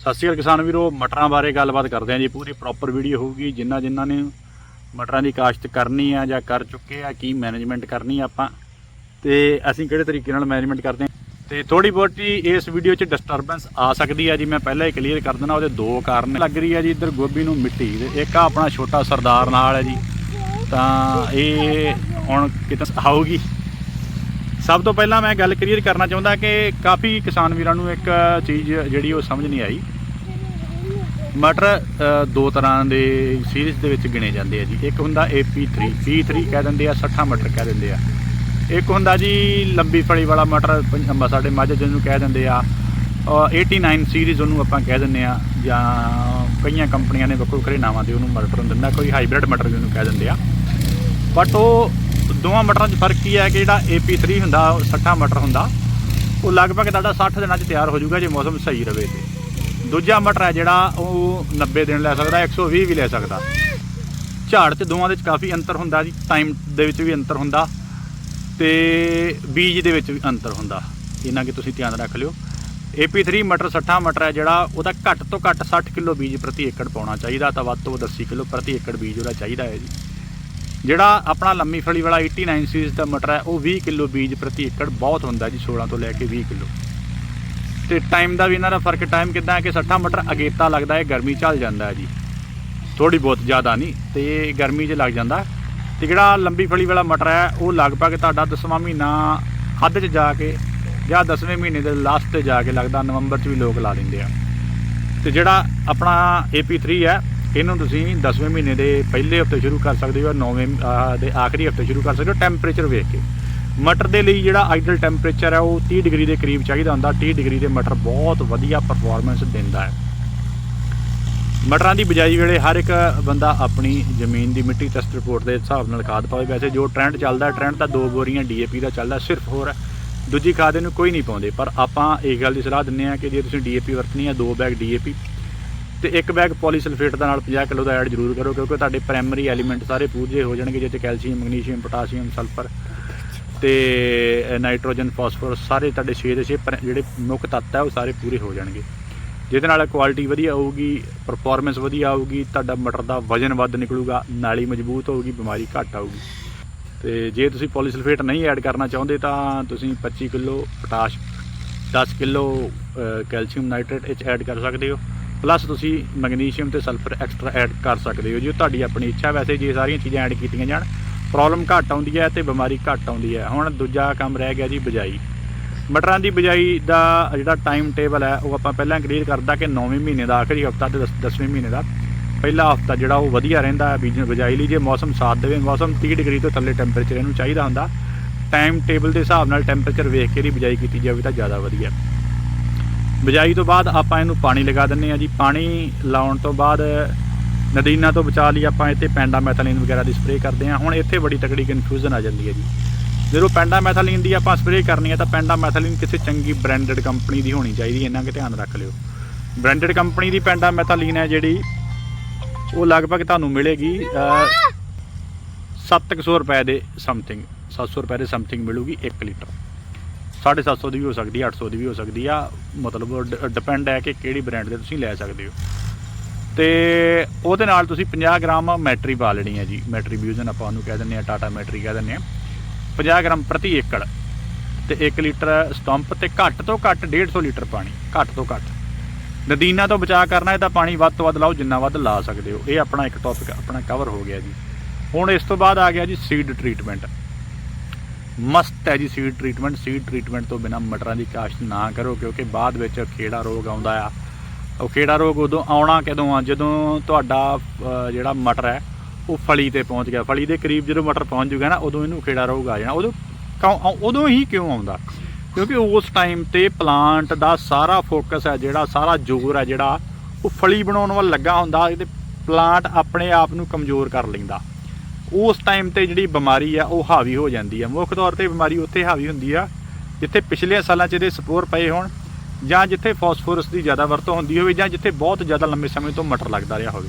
ਸਤਿ ਸ਼੍ਰੀ ਅਕਾਲ ਕਿਸਾਨ ਵੀਰੋ, ਮਟਰਾਂ ਬਾਰੇ ਗੱਲਬਾਤ ਕਰਦੇ ਹਾਂ ਜੀ। ਪੂਰੀ ਪ੍ਰੋਪਰ ਵੀਡੀਓ ਹੋਊਗੀ। ਜਿਨ੍ਹਾਂ ਜਿਨ੍ਹਾਂ ਨੇ ਮਟਰਾਂ ਦੀ ਕਾਸ਼ਤ ਕਰਨੀ ਆ ਜਾਂ ਕਰ ਚੁੱਕੇ ਆ, ਕੀ ਮੈਨੇਜਮੈਂਟ ਕਰਨੀ ਆ ਆਪਾਂ। ਤੇ ਅਸੀਂ ਕਿਹੜੇ ਤਰੀਕੇ ਨਾਲ ਮੈਨੇਜਮੈਂਟ ਕਰਦੇ ਹਾਂ? ਤੇ ਥੋੜੀ ਬਹੁਤੀ ਇਸ ਵੀਡੀਓ 'ਚ ਡਿਸਟਰਬੈਂਸ ਆ ਸਕਦੀ ਹੈ ਜੀ। ਮੈਂ ਪਹਿਲਾਂ ਹੀ ਕਲੀਅਰ ਕਰ ਦਿੰਦਾ, ਉਹਦੇ ਦੋ ਕਾਰਨ ਲੱਗ ਰਹੀ ਹੈ ਜੀ, ਇੱਧਰ ਗੋਭੀ ਨੂੰ ਮਿੱਟੀ ਤੇ ਇੱਕ ਆ ਆਪਣਾ ਛੋਟਾ ਸਰਦਾਰ ਨਾਲ ਹੈ ਜੀ। ਤਾਂ ਇਹ ਹੁਣ ਕਿਤੇ ਆਊਗੀ। ਸਭ ਤੋਂ ਪਹਿਲਾਂ ਮੈਂ ਗੱਲ ਕਲੀਅਰ ਕਰਨਾ ਚਾਹੁੰਦਾ ਕਿ ਕਾਫੀ ਕਿਸਾਨ ਵੀਰਾਂ ਨੂੰ ਇੱਕ ਚੀਜ਼ ਜਿਹੜੀ ਉਹ ਸਮਝ ਨਹੀਂ ਆਈ। ਮਟਰ ਦੋ ਤਰ੍ਹਾਂ ਦੇ ਸੀਰੀਜ਼ ਦੇ ਵਿੱਚ ਗਿਣੇ ਜਾਂਦੇ ਆ ਜੀ। ਇੱਕ ਹੁੰਦਾ AP3 P3 ਕਹਿ ਦਿੰਦੇ ਆ 60 ਮਟਰ ਕਹਿ ਦਿੰਦੇ ਆ। ਇੱਕ ਹੁੰਦਾ ਜੀ ਲੰਬੀ ਫਲੀ ਵਾਲਾ ਮਟਰ ਪੰਜ- ਸਾਡੇ ਮਾਝੇ ਜਿਹਨੂੰ ਕਹਿ ਦਿੰਦੇ ਆ। ਅ, 89 ਸੀਰੀਜ਼ ਉਹਨੂੰ ਆਪਾਂ ਕਹਿ ਦਿੰਦੇ ਆ ਜਾਂ ਕਈਆਂ ਕੰਪਨੀਆਂ ਨੇ ਵੱਖੋ ਵੱਖਰੇ ਨਾਵਾਂ ਤੇ ਉਹਨੂੰ ਮਟਰ ਨੂੰ ਦਿੰਦਾ ਕੋਈ ਹਾਈਬ੍ਰਿਡ ਮਟਰ ਜਿਹਨੂੰ ਕਹਿ ਦਿੰਦੇ ਆ। ਬਟ ਉਹ ਦੋਵਾਂ ਮਟਰਾਂ 'ਚ ਫ਼ਰਕ ਕੀ ਹੈ ਕਿ ਜਿਹੜਾ AP3 ਹੁੰਦਾ, ਉਹ 60 ਮਟਰ ਹੁੰਦਾ, ਉਹ ਲਗਭਗ ਤੁਹਾਡਾ 60 ਦਿਨਾਂ 'ਚ ਤਿਆਰ ਹੋ ਜਾਊਗਾ ਜੇ ਮੌਸਮ ਸਹੀ ਰਵੇ ਤੇ। ਦੂਜਾ ਮਟਰ ਹੈ ਜਿਹੜਾ, ਉਹ 90 ਦਿਨ ਲੈ ਸਕਦਾ 120 ਵੀ ਲੈ ਸਕਦਾ। ਝਾੜ 'ਚ ਦੋਵਾਂ ਦੇ ਵਿੱਚ ਕਾਫੀ ਅੰਤਰ ਹੁੰਦਾ ਜੀ ਟਾਈਮ ਦੇ ਵਿੱਚ ਵੀ ਅੰਤਰ ਹੁੰਦਾ ਤੇ ਬੀਜ ਦੇ ਵਿੱਚ ਵੀ ਅੰਤਰ ਹੁੰਦਾ। ਇਹਨਾਂ ਕਿ ਤੁਸੀਂ ਧਿਆਨ ਰੱਖ ਲਿਓ। AP3 ਮਟਰ 60 ਮਟਰ ਹੈ ਜਿਹੜਾ, ਉਹਦਾ ਘੱਟ ਤੋਂ ਘੱਟ 60 ਕਿਲੋ ਬੀਜ ਪ੍ਰਤੀ ਏਕੜ ਪਾਉਣਾ ਚਾਹੀਦਾ, ਤਾਂ ਵੱਧ ਤੋਂ ਵੱਧ 80 ਕਿਲੋ ਪ੍ਰਤੀ ਏਕੜ ਬੀਜ ਉਹਦਾ ਚਾਹੀਦਾ ਹੈ ਜੀ। ਜਿਹੜਾ ਆਪਣਾ ਲੰਮੀ ਫਲੀ ਵਾਲਾ 89 ਸੀਰੀਜ਼ ਦਾ ਮਟਰ ਹੈ, ਉਹ 20 ਕਿਲੋ ਬੀਜ ਪ੍ਰਤੀ ਏਕੜ ਬਹੁਤ ਹੁੰਦਾ ਜੀ 16 ਤੋਂ ਲੈ ਕੇ 20 ਕਿਲੋ। ਤੇ ਟਾਈਮ ਦਾ ਵੀ ਇਹਨਾਂ ਦਾ ਫ਼ਰਕ ਟਾਈਮ ਕਿਦਾਂ ਹੈ ਕਿ 60 ਮਟਰ ਅਗੇਤਾ ਲੱਗਦਾ ਹੈ, ਗਰਮੀ ਚੱਲ ਜਾਂਦਾ ਹੈ ਜੀ। ਥੋੜੀ ਬਹੁਤ ਜ਼ਿਆਦਾ ਨਹੀਂ, ਤੇ ਗਰਮੀ 'ਚ ਲੱਗ ਜਾਂਦਾ। ਤੇ ਜਿਹੜਾ ਲੰਬੀ ਫਲੀ ਵਾਲਾ ਮਟਰ ਹੈ, ਉਹ ਲਗਭਗ ਤੁਹਾਡਾ 10ਵਾਂ ਮਹੀਨਾ ਹੱਦ 'ਚ ਜਾ ਕੇ ਜਾਂ 10ਵੇਂ ਮਹੀਨੇ ਦੇ ਲਾਸਟ ਤੇ ਜਾ ਕੇ ਲੱਗਦਾ, ਨਵੰਬਰ 'ਚ ਵੀ ਲੋਕ ਲਾ ਦਿੰਦੇ ਆ। ਤੇ ਜਿਹੜਾ ਆਪਣਾ AP3 ਹੈ ਇਹਨੂੰ ਤੁਸੀਂ 10ਵੇਂ ਮਹੀਨੇ ਦੇ ਪਹਿਲੇ ਹਫ਼ਤੇ ਸ਼ੁਰੂ ਕਰ ਸਕਦੇ ਹੋ 9ਵੇਂ ਦੇ ਆਖਰੀ ਹਫ਼ਤੇ ਸ਼ੁਰੂ ਕਰ ਸਕਦੇ ਹੋ ਟੈਂਪਰੇਚਰ ਵੇਖ ਕੇ। ਮਟਰ ਦੇ ਲਈ ਜਿਹੜਾ ਆਈਡਲ ਟੈਂਪਰੇਚਰ ਹੈ, ਉਹ 30 ਡਿਗਰੀ ਦੇ ਕਰੀਬ ਚਾਹੀਦਾ ਹੁੰਦਾ। 30 ਡਿਗਰੀ ਦੇ ਮਟਰ ਬਹੁਤ ਵਧੀਆ ਪਰਫਾਰਮੈਂਸ ਦਿੰਦਾ ਹੈ। ਮਟਰਾਂ ਦੀ ਬਿਜਾਈ ਵੇਲੇ ਹਰ ਇੱਕ ਬੰਦਾ ਆਪਣੀ ਜ਼ਮੀਨ ਦੀ ਮਿੱਟੀ ਟੈਸਟ ਰਿਪੋਰਟ ਦੇ ਹਿਸਾਬ ਨਾਲ ਖਾਦ ਪਾਵੇ। ਵੈਸੇ ਜੋ ਟ੍ਰੈਂਡ ਚੱਲਦਾ ਟ੍ਰੈਂਡ ਤਾਂ ਦੋ ਬੋਰੀਆਂ ਡੀਏਪੀ ਦਾ ਚੱਲਦਾ, ਸਿਰਫ ਹੋਰ ਦੂਜੀ ਖਾਦ ਇਹਨੂੰ ਕੋਈ ਨਹੀਂ ਪਾਉਂਦੇ। ਪਰ ਆਪਾਂ ਇਹ ਗੱਲ ਦੀ ਸਲਾਹ ਦਿੰਨੇ ਆ ਕਿ ਜੇ ਤੁਸੀਂ ਡੀਏਪੀ ਵਰਤਣੀ ਆ ਦੋ ਬੈਗ ਡੀਏਪੀ ਤੇ ਇੱਕ ਬੈਗ ਪੋਲੀਸਲਫੇਟ ਦਾ ਨਾਲ 50 ਕਿਲੋ ਦਾ ਐਡ ਜ਼ਰੂਰ ਕਰੋ, ਕਿਉਂਕਿ ਤੁਹਾਡੇ ਪ੍ਰਾਇਮਰੀ ਐਲੀਮੈਂਟ ਸਾਰੇ ਪੂਰੇ ਹੋ ਜਾਣਗੇ, ਜਿਹਦੇ 'ਚ ਕੈਲਸ਼ੀਅਮ ਮੈਗਨੀਸ਼ੀਅਮ ਪੋਟਾਸ਼ੀਅਮ ਸਲਫਰ ਤੇ ਨਾਈਟ੍ਰੋਜਨ ਫਾਸਫੋਰਸ ਸਾਰੇ ਤੁਹਾਡੇ 6 ਦੇ 6 ਜਿਹੜੇ ਮੁੱਖ ਤੱਤ ਹੈ ਉਹ ਸਾਰੇ ਪੂਰੇ ਹੋ ਜਾਣਗੇ। ਜਿਹਦੇ ਨਾਲ ਕੁਆਲਿਟੀ ਵਧੀਆ ਆਊਗੀ ਪਰਫਾਰਮੈਂਸ ਵਧੀਆ ਆਊਗੀ, ਤੁਹਾਡਾ ਮਟਰ ਦਾ ਵਜ਼ਨ ਵੱਧ ਨਿਕਲੂਗਾ, ਨਾਲੀ ਮਜ਼ਬੂਤ ਹੋਊਗੀ, ਬਿਮਾਰੀ ਘੱਟ ਆਊਗੀ। ਤੇ ਜੇ ਤੁਸੀਂ ਪੋਲੀਸਲਫੇਟ ਨਹੀਂ ਐਡ ਕਰਨਾ ਚਾਹੁੰਦੇ ਤਾਂ ਤੁਸੀਂ 25 kilo potash 10 kilo calcium nitrate ਇਹ ਐਡ ਕਰ ਸਕਦੇ ਹੋ। ਪਲੱਸ ਤੁਸੀਂ ਮੈਗਨੀਸ਼ੀਅਮ ਤੇ ਸਲਫਰ ਐਕਸਟਰਾ ਐਡ ਕਰ ਸਕਦੇ ਹੋ ਜੀ। ਉਹ ਤੁਹਾਡੀ ਆਪਣੀ ਇੱਛਾ ਵੈਸੇ ਜੇ ਸਾਰੀਆਂ ਚੀਜ਼ਾਂ ਐਡ ਕੀਤੀਆਂ ਜਾਣ ਪ੍ਰੋਬਲਮ ਘੱਟ ਆਉਂਦੀ ਹੈ ਤੇ ਬਿਮਾਰੀ ਘੱਟ ਆਉਂਦੀ ਹੈ। ਹੁਣ ਦੂਜਾ ਕੰਮ ਰਹਿ ਗਿਆ ਜੀ ਬਿਜਾਈ। ਮਟਰਾਂ ਦੀ ਬਿਜਾਈ ਦਾ ਜਿਹੜਾ ਟਾਈਮ ਟੇਬਲ ਹੈ, ਉਹ ਆਪਾਂ ਪਹਿਲਾਂ ਕਲੀਅਰ ਕਰਦਾ ਕਿ 9ਵੇਂ ਮਹੀਨੇ ਦਾ, ਆਖਰੀ ਹਫਤਾ ਤੇ 10ਵੇਂ ਮਹੀਨੇ ਦਾ। ਪਹਿਲਾ ਹਫਤਾ ਜਿਹੜਾ ਉਹ ਵਧੀਆ ਰਹਿੰਦਾ ਹੈ ਬੀਜਣ ਬਿਜਾਈ ਲਈ। ਜੇ ਮੌਸਮ ਸਾਥ ਦੇਵੇ, ਮੌਸਮ 30 ਡਿਗਰੀ ਤੋਂ ਥੱਲੇ ਟੈਂਪਰੇਚਰ ਇਹਨੂੰ ਚਾਹੀਦਾ ਹੁੰਦਾ। ਟਾਈਮ ਟੇਬਲ ਦੇ ਹਿਸਾਬ ਨਾਲ ਟੈਂਪਰੇਚਰ ਵੇਖ ਕੇ ਇਹਦੀ ਬਿਜਾਈ ਕੀਤੀ ਜਾਵੇ ਤਾਂ ਜ਼ਿਆਦਾ ਵਧੀਆ। ਬਿਜਾਈ ਤੋਂ ਬਾਅਦ ਆਪਾਂ ਇਹਨੂੰ ਪਾਣੀ ਲਗਾ ਦਿੰਨੇ ਆ ਜੀ। ਪਾਣੀ ਲਾਉਣ ਤੋਂ ਬਾਅਦ ਨਦੀਨਾਂ ਤੋਂ ਬਚਾ ਲਈ ਆਪਾਂ ਇੱਥੇ ਪੈਂਡਾਮੈਥਾਲੀਨ ਵਗੈਰਾ ਦੀ ਸਪਰੇਅ ਕਰਦੇ ਆ ਹੁਣ ਇੱਥੇ ਬੜੀ ਤਕੜੀ ਕਨਫਿਊਜ਼ਨ ਆ ਜਾਂਦੀ ਹੈ ਜੀ। ਜਦੋਂ ਪੈਂਡਾਮੈਥਾਲੀਨ ਦੀ ਆਪਾਂ ਸਪਰੇਅ ਕਰਨੀ ਹੈ ਤਾਂ ਪੈਂਡਾਮੈਥਾਲੀਨ ਕਿਸੇ ਚੰਗੀ ਬ੍ਰਾਂਡਡ ਕੰਪਨੀ ਦੀ ਹੋਣੀ ਚਾਹੀਦੀ ਇਹਨਾਂ ਕਿ ਧਿਆਨ ਰੱਖ ਲਿਓ। ਬ੍ਰਾਂਡਡ ਕੰਪਨੀ ਦੀ ਪੈਂਡਾਮੈਥਾਲੀਨ ਹੈ ਜਿਹੜੀ ਉਹ ਲਗਭਗ ਤੁਹਾਨੂੰ ਮਿਲੇਗੀ ਅਹ, 700 ਰੁਪਏ ਦੇ ਸਮਥਿੰਗ 700 ਰੁਪਏ ਦੇ ਸਮਥਿੰਗ ਮਿਲੂਗੀ 1 ਲੀਟਰ। 750 ਦੀ ਵੀ ਹੋ ਸਕਦੀ ਹੈ 800 ਦੀ ਵੀ ਹੋ ਸਕਦੀ ਆ। ਮਤਲਬ ਡਿਪੈਂਡ ਹੈ ਕਿ ਕਿਹੜੀ ਬ੍ਰਾਂਡ ਦੇ ਤੁਸੀਂ ਲੈ ਸਕਦੇ ਹੋ। ਤੇ ਉਹਦੇ ਨਾਲ ਤੁਸੀਂ 50 ਗ੍ਰਾਮ ਮੈਟਰੀ ਪਾ ਲੈਣੀ ਹੈ ਜੀ। ਮੈਟਰੀ ਮੈਟਰੀਬਿਊਜ਼ਨ ਆਪਾਂ ਉਹਨੂੰ ਕਹਿ ਦਿੰਦੇ ਆ ਟਾਟਾ ਮੈਟਰੀ ਕਹਿ ਦਿੰਦੇ ਆ 50 ਗ੍ਰਾਮ ਪ੍ਰਤੀ ਏਕੜ। ਤੇ 1 ਲੀਟਰ ਸਟੰਪ ਤੇ ਘੱਟ ਤੋਂ ਘੱਟ 150 ਲੀਟਰ ਪਾਣੀ, ਘੱਟ ਤੋਂ ਘੱਟ। ਨਦੀਨਾਂ ਤੋਂ ਬਚਾ ਕਰਨਾ ਇਹਦਾ ਪਾਣੀ ਵੱਧ ਤੋਂ ਵੱਧ ਲਾਓ, ਜਿੰਨਾ ਵੱਧ ਲਾ ਸਕਦੇ ਹੋ। ਇਹ ਆਪਣਾ ਇੱਕ ਟੌਪਿਕ ਆਪਣਾ ਕਵਰ ਹੋ ਗਿਆ ਜੀ। ਹੁਣ ਇਸ ਤੋਂ ਬਾਅਦ ਆ ਗਿਆ ਜੀ ਸੀਡ ਟ੍ਰੀਟਮੈਂਟ ਮਸਤ ਹੈ ਜੀ ਸੀਡ ਟ੍ਰੀਟਮੈਂਟ ਸੀਡ ਟ੍ਰੀਟਮੈਂਟ ਤੋਂ ਬਿਨਾ ਮਟਰਾਂ ਦੀ ਕਾਸ਼ਤ ਨਾ ਕਰੋ, ਕਿਉਂਕਿ ਬਾਅਦ ਵਿੱਚ ਖੇੜਾ ਰੋਗ ਆਉਂਦਾ ਆ। ਉਹ ਖੇੜਾ ਰੋਗ ਉਦੋਂ ਆਉਣਾ ਕਦੋਂ ਆ? ਜਦੋਂ ਤੁਹਾਡਾ ਜਿਹੜਾ ਮਟਰ ਹੈ, ਉਹ ਫਲੀ ਤੇ ਪਹੁੰਚ ਗਿਆ। ਫਲੀ ਦੇ ਕਰੀਬ ਜਦੋਂ ਮਟਰ ਪਹੁੰਚ ਜੂਗਾ ਨਾ, ਉਦੋਂ ਇਹਨੂੰ ਖੇੜਾ ਰੋਗ ਆ ਜਾਣਾ। ਉਦੋਂ ਕਿਉਂ ਉਦੋਂ ਹੀ ਕਿਉਂ ਆਉਂਦਾ? ਕਿਉਂਕਿ ਉਸ ਟਾਈਮ ਤੇ ਪਲਾਂਟ ਦਾ ਸਾਰਾ ਫੋਕਸ ਹੈ, ਜਿਹੜਾ ਸਾਰਾ ਜ਼ੋਰ ਹੈ, ਜਿਹੜਾ ਉਹ ਫਲੀ ਬਣਾਉਣ ਵੱਲ ਲੱਗਾ ਹੁੰਦਾ, ਤੇ ਪਲਾਂਟ ਆਪਣੇ ਆਪ ਨੂੰ ਕਮਜ਼ੋਰ ਕਰ ਲੈਂਦਾ। ਉਸ ਟਾਈਮ ਤੇ ਜਿਹੜੀ ਬਿਮਾਰੀ ਆ, ਉਹ ਹਾਵੀ ਹੋ ਜਾਂਦੀ ਆ। ਮੁੱਖ ਤੌਰ ਤੇ ਬਿਮਾਰੀ ਉੱਥੇ ਹਾਵੀ ਹੁੰਦੀ ਆ, ਜਿੱਥੇ ਪਿਛਲੇ ਸਾਲਾਂ 'ਚ ਇਹਦੇ ਸਪੋਰ ਪਏ ਹੋਣ, ਜਾਂ ਜਿੱਥੇ ਫਾਸਫੋਰਸ ਦੀ ਜ਼ਿਆਦਾ ਵਰਤੋਂ ਹੁੰਦੀ ਹੋਵੇ, ਜਾਂ ਜਿੱਥੇ ਬਹੁਤ ਜ਼ਿਆਦਾ ਲੰਬੇ ਸਮੇਂ ਤੋਂ ਮਟਰ ਲੱਗਦਾ ਰਿਹਾ ਹੋਵੇ।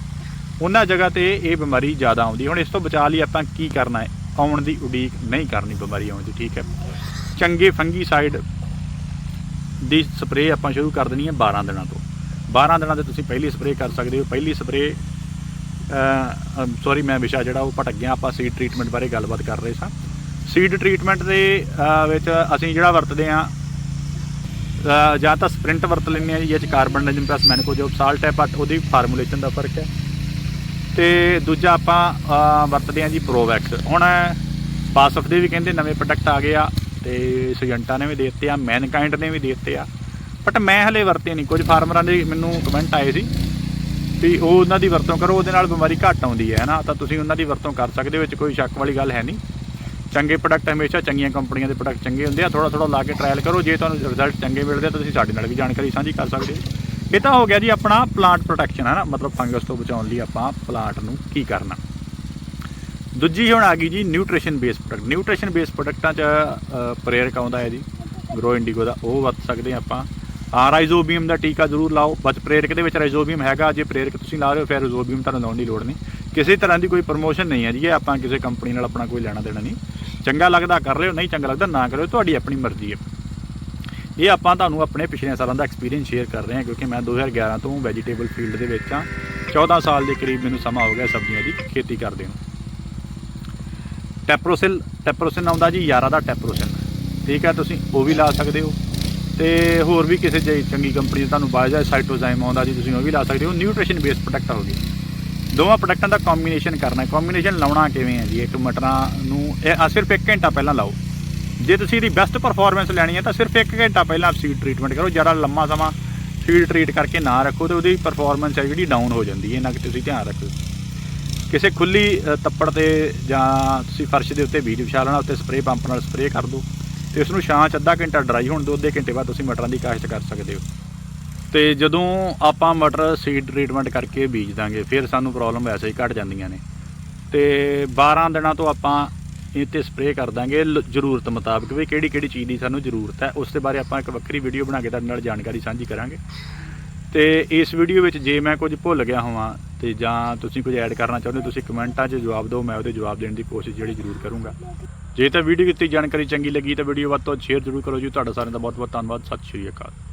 ਉਹਨਾਂ ਜਗ੍ਹਾ ਤੇ ਇਹ ਬਿਮਾਰੀ ਜ਼ਿਆਦਾ ਆਉਂਦੀ। ਹੁਣ ਇਸ ਤੋਂ ਬਚਾ ਲਈ ਆਪਾਂ ਕੀ ਕਰਨਾ ਹੈ? ਆਉਣ ਦੀ ਉਡੀਕ ਨਹੀਂ ਕਰਨੀ ਬਿਮਾਰੀ ਆਉਣ ਦੀ, ਠੀਕ ਹੈ? ਚੰਗੇ ਫੰਗੀਸਾਈਡ ਦੀ ਸਪਰੇਅ ਆਪਾਂ ਸ਼ੁਰੂ ਕਰ ਦੇਣੀ ਹੈ 12 ਦਿਨਾਂ ਤੋਂ। 12 ਦਿਨਾਂ 'ਤੇ ਤੁਸੀਂ ਪਹਿਲੀ ਸਪਰੇਅ ਕਰ ਸਕਦੇ ਹੋ। ਪਹਿਲੀ ਸਪਰੇਅ ਸੌਰੀ ਮੈਂ ਵਿਸ਼ਾ ਜਿਹੜਾ ਉਹ ਭਟਕ ਗਿਆ, ਆਪਾਂ ਸੀਡ ਟ੍ਰੀਟਮੈਂਟ ਬਾਰੇ ਗੱਲਬਾਤ ਕਰ ਰਹੇ ਸਾਂ। ਸੀਡ ਟ੍ਰੀਟਮੈਂਟ ਦੇ ਵਿੱਚ ਅਸੀਂ ਜਿਹੜਾ ਵਰਤਦੇ ਆ ਜਾਂ ਤਾਂ ਸਪ੍ਰਿੰਟ ਵਰਤ ਲੈਂਦੇ ਆ ਜੀ, ਇਹ ਚ ਕਾਰਬਨਡਾਈਜ਼ਮ ਪਲੱਸ ਮੈਨਕੋ ਸਾਲਟ ਹੈ ਬਟ ਉਹਦੀ ਫਾਰਮੂਲੇਸ਼ਨ ਦਾ ਫ਼ਰਕ ਹੈ। ਤੇ ਦੂਜਾ ਆਪਾਂ ਵਰਤਦੇ ਆ ਜੀ ਪ੍ਰੋਵੈਕਸ ਹੁਣ ਪਾਸਫ ਦੇ ਵੀ ਕਹਿੰਦੇ ਨਵੇਂ ਪ੍ਰੋਡਕਟ ਆ ਗਏ ਆ, ਤੇ ਸੁਜੰਟਾ ਨੇ ਵੀ ਦੇ ਦਿੱਤੇ ਆ ਮੈਨਕਾਈਂਡ ਨੇ ਵੀ ਦੇ ਦਿੱਤੇ ਆ। ਬਟ ਮੈਂ ਹਲੇ ਵਰਤੇ ਨਹੀਂ, ਕੁਝ ਫਾਰਮਰਾਂ ਦੇ ਮੈਨੂੰ ਕਮੈਂਟ ਆਏ ਸੀ ਵੀ ਉਹ ਉਹਨਾਂ ਦੀ ਵਰਤੋਂ ਕਰੋ, ਉਹਦੇ ਨਾਲ ਬਿਮਾਰੀ ਘੱਟ ਆਉਂਦੀ ਹੈ ਨਾ ਤਾਂ ਤੁਸੀਂ ਉਹਨਾਂ ਦੀ ਵਰਤੋਂ ਕਰ ਸਕਦੇ ਹੋ, ਵਿੱਚ ਕੋਈ ਸ਼ੱਕ ਵਾਲੀ ਗੱਲ ਹੈ ਨਹੀਂ। ਚੰਗੇ ਪ੍ਰੋਡਕਟ ਹਮੇਸ਼ਾ ਚੰਗੀਆਂ ਕੰਪਨੀਆਂ ਦੇ ਪ੍ਰੋਡਕਟ ਚੰਗੇ ਹੁੰਦੇ ਆ ਥੋੜਾ ਥੋੜਾ ਲਾ ਕੇ ਟਰਾਇਲ ਕਰੋ, ਜੇ ਤੁਹਾਨੂੰ ਰਿਜ਼ਲਟ ਚੰਗੇ ਮਿਲਦੇ ਆ ਤਾਂ ਤੁਸੀਂ ਸਾਡੇ ਨਾਲ ਵੀ ਜਾਣਕਾਰੀ ਸਾਂਝੀ ਕਰ ਸਕਦੇ ਹੋ। ਇਹ ਤਾਂ ਹੋ ਗਿਆ ਜੀ ਆਪਣਾ ਪਲਾਂਟ ਪ੍ਰੋਟੈਕਸ਼ਨ ਹੈ ਨਾ ਮਤਲਬ ਫੰਗਸ ਤੋਂ ਬਚਾਉਣ ਲਈ ਆਪਾਂ ਪਲਾਂਟ ਨੂੰ ਕੀ ਕਰਨਾ। ਦੂਜੀ ਹੁਣ ਆ ਗਈ ਜੀ nutrition base product nutrition base ਪ੍ਰੋਡਕਟਾਂ 'ਚ ਪ੍ਰੇਰਕ ਆਉਂਦਾ ਹੈ ਜੀ। ਗਰੋ ਇੰਡੀਗੋ ਦਾ ਉਹ ਵਰਤ ਸਕਦੇ ਹਾਂ ਆਪਾਂ। ਰਾਈਜ਼ੋਬੀਅਮ ਦਾ ਟੀਕਾ ਜ਼ਰੂਰ ਲਾਓ। ਬਸ ਪ੍ਰੇਰਕ ਦੇ ਵਿੱਚ ਰਾਈਜ਼ੋਬੀਅਮ ਹੈਗਾ, ਜੇ ਪ੍ਰੇਰਕ ਤੁਸੀਂ ਲਾ ਰਹੇ ਹੋ, ਫਿਰ ਰਾਈਜ਼ੋਬੀਅਮ ਤੁਹਾਨੂੰ ਲਾਉਣ ਦੀ ਲੋੜ ਨਹੀਂ। ਕਿਸੇ ਤਰ੍ਹਾਂ ਦੀ ਕੋਈ ਪ੍ਰਮੋਸ਼ਨ ਨਹੀਂ ਹੈ ਜੀ, ਇਹ ਆਪਾਂ ਕਿਸੇ ਕੰਪਨੀ ਨਾਲ ਆਪਣਾ ਕੋਈ ਲੈਣਾ ਦੇਣਾ ਨਹੀਂ। ਚੰਗਾ ਲੱਗਦਾ ਕਰ ਲਿਓ ਨਹੀਂ ਚੰਗਾ ਲੱਗਦਾ ਨਾ ਕਰਿਓ, ਤੁਹਾਡੀ ਆਪਣੀ ਮਰਜ਼ੀ ਹੈ। ਇਹ ਆਪਾਂ ਤੁਹਾਨੂੰ ਆਪਣੇ ਪਿਛਲੇ ਸਾਲਾਂ ਦਾ ਐਕਸਪੀਰੀਅੰਸ ਸ਼ੇਅਰ ਕਰ ਰਹੇ ਹਾਂ, ਕਿਉਂਕਿ ਮੈਂ 2011 ਤੋਂ ਵੈਜੀਟੇਬਲ ਫੀਲਡ ਦੇ ਵਿੱਚ ਆ 14 ਸਾਲ ਦੇ ਕਰੀਬ ਮੈਨੂੰ ਸਮਾਂ ਹੋ ਗਿਆ ਸਬਜ਼ੀਆਂ ਦੀ ਖੇਤੀ ਕਰਦੇ ਨੂੰ। ਟੈਪਰੋਸਿਲ ਟੈਪਰੋਸਿਨ ਆਉਂਦਾ ਜੀ 11 ਦਾ ਟੈਪਰੋਸਿਨ ਠੀਕ ਹੈ, ਤੁਸੀਂ ਉਹ ਵੀ ਲਾ ਸਕਦੇ ਹੋ। ਤੇ ਹੋਰ ਵੀ ਕਿਸੇ ਜੇ ਚੰਗੀ ਕੰਪਨੀ ਦਾ ਤੁਹਾਨੂੰ ਬਾਇਜ਼ਾ ਸਾਈਟੋਜ਼ਾਈਮ ਆਉਂਦਾ ਜੀ, ਤੁਸੀਂ ਉਹ ਵੀ ਲਾ ਸਕਦੇ ਹੋ। ਨਿਊਟ੍ਰੀਸ਼ਨ ਬੇਸਡ ਪ੍ਰੋਡਕਟ ਹੋ ਗਏ ਦੋਵਾਂ ਪ੍ਰੋਡਕਟਾਂ ਦਾ ਕੰਬੀਨੇਸ਼ਨ ਕਰਨਾ ਹੈ। ਕੰਬੀਨੇਸ਼ਨ ਲਾਉਣਾ ਕਿਵੇਂ ਹੈ ਜੀ? ਇੱਕ ਮਟਰਾਂ ਨੂੰ ਇਹ ਸਿਰਫ 1 ਘੰਟਾ ਪਹਿਲਾਂ ਲਾਓ। ਜੇ ਤੁਸੀਂ ਇਹਦੀ ਬੈਸਟ ਪਰਫਾਰਮੈਂਸ ਲੈਣੀ ਹੈ ਤਾਂ ਸਿਰਫ 1 ਘੰਟਾ ਪਹਿਲਾਂ ਸੀਡ ਟ੍ਰੀਟਮੈਂਟ ਕਰੋ। ਜ਼ਿਆਦਾ ਲੰਮਾ ਸਮਾਂ ਸੀਡ ਟ੍ਰੀਟ ਕਰਕੇ ਨਾ ਰੱਖੋ ਤੇ ਉਹਦੀ ਪਰਫਾਰਮੈਂਸ ਹੈ ਜਿਹੜੀ ਡਾਊਨ ਹੋ ਜਾਂਦੀ ਹੈ। ਇਹਨਾਂ ਕਿ ਤੁਸੀਂ ਧਿਆਨ ਰੱਖੋ। ਕਿਸੇ ਖੁੱਲੀ ਤੱਪੜ ਤੇ ਜਾਂ ਤੁਸੀਂ ਫਰਸ਼ ਦੇ ਉੱਤੇ ਬੀਜ ਵਿਛਾ ਲੈਣਾ, ਉੱਤੇ ਸਪਰੇਅ ਪੰਪ ਨਾਲ ਸਪਰੇਅ ਕਰ ਦਿਓ। ਤੇ ਉਸ ਨੂੰ ਛਾਂ 'ਚ ਅੱਧਾ ਘੰਟਾ ਡਰਾਈ ਹੋਣ ਦਿਓ, ਅੱਧੇ ਘੰਟੇ ਬਾਅਦ ਤੁਸੀਂ ਮਟਰਾਂ ਦੀ ਕਾਸ਼ਤ ਕਰ ਸਕਦੇ ਹੋ। ਤੇ ਜਦੋਂ ਆਪਾਂ ਮਟਰ ਸੀਡ ਟ੍ਰੀਟਮੈਂਟ ਕਰਕੇ ਬੀਜ ਦਾਂਗੇ, ਫਿਰ ਸਾਨੂੰ ਪ੍ਰੋਬਲਮ ਵੈਸੇ ਹੀ ਘਟ ਜਾਂਦੀਆਂ ਨੇ। ਤੇ 12 ਦਿਨਾਂ ਤੋਂ ਆਪਾਂ ਇਹ ਤੇ ਸਪਰੇਅ ਕਰ ਦਾਂਗੇ, ਲ- ਜ਼ਰੂਰਤ ਮੁਤਾਬਕ ਵੀ ਕਿਹੜੀ ਕਿਹੜੀ ਚੀਜ਼ ਦੀ ਸਾਨੂੰ ਜ਼ਰੂਰਤ ਹੈ, ਉਸ ਦੇ ਬਾਰੇ ਆਪਾਂ ਇੱਕ ਵੱਖਰੀ ਵੀਡੀਓ ਬਣਾ ਕੇ ਤੁਹਾਡੇ ਨਾਲ ਜਾਣਕਾਰੀ ਸਾਂਝੀ ਕਰਾਂਗੇ। ਤੇ ਇਸ ਵੀਡੀਓ ਵਿੱਚ ਜੇ ਮੈਂ ਕੁਝ ਭੁੱਲ ਗਿਆ ਹੋਵਾਂ ਤੇ ਜਾਂ ਤੁਸੀਂ ਕੁਝ ਐਡ ਕਰਨਾ ਚਾਹੁੰਦੇ ਹੋ, ਤੁਸੀਂ ਕਮੈਂਟਾਂ 'ਚ ਜਵਾਬ ਦਿਓ, ਮੈਂ ਉਹਦੇ ਜਵਾਬ ਦੇਣ ਦੀ ਕੋਸ਼ਿਸ਼ ਜਿਹੜੀ ਜ਼ਰੂਰ ਕਰੂੰਗਾ। ਜੇ ਤਾਂ ਵੀਡੀਓ ਕੀਤੀ, ਜਾਣਕਾਰੀ ਚੰਗੀ ਲੱਗੀ ਤਾਂ ਵੀਡੀਓ ਵੱਧ ਤੋਂ ਸ਼ੇਅਰ ਜ਼ਰੂਰ ਕਰੋ ਜੀ। ਤੁਹਾਡਾ ਸਾਰਿਆਂ ਦਾ ਬਹੁਤ ਬਹੁਤ ਧੰਨਵਾਦ। ਸਤਿ ਸ਼੍ਰੀ ਅਕਾਲ।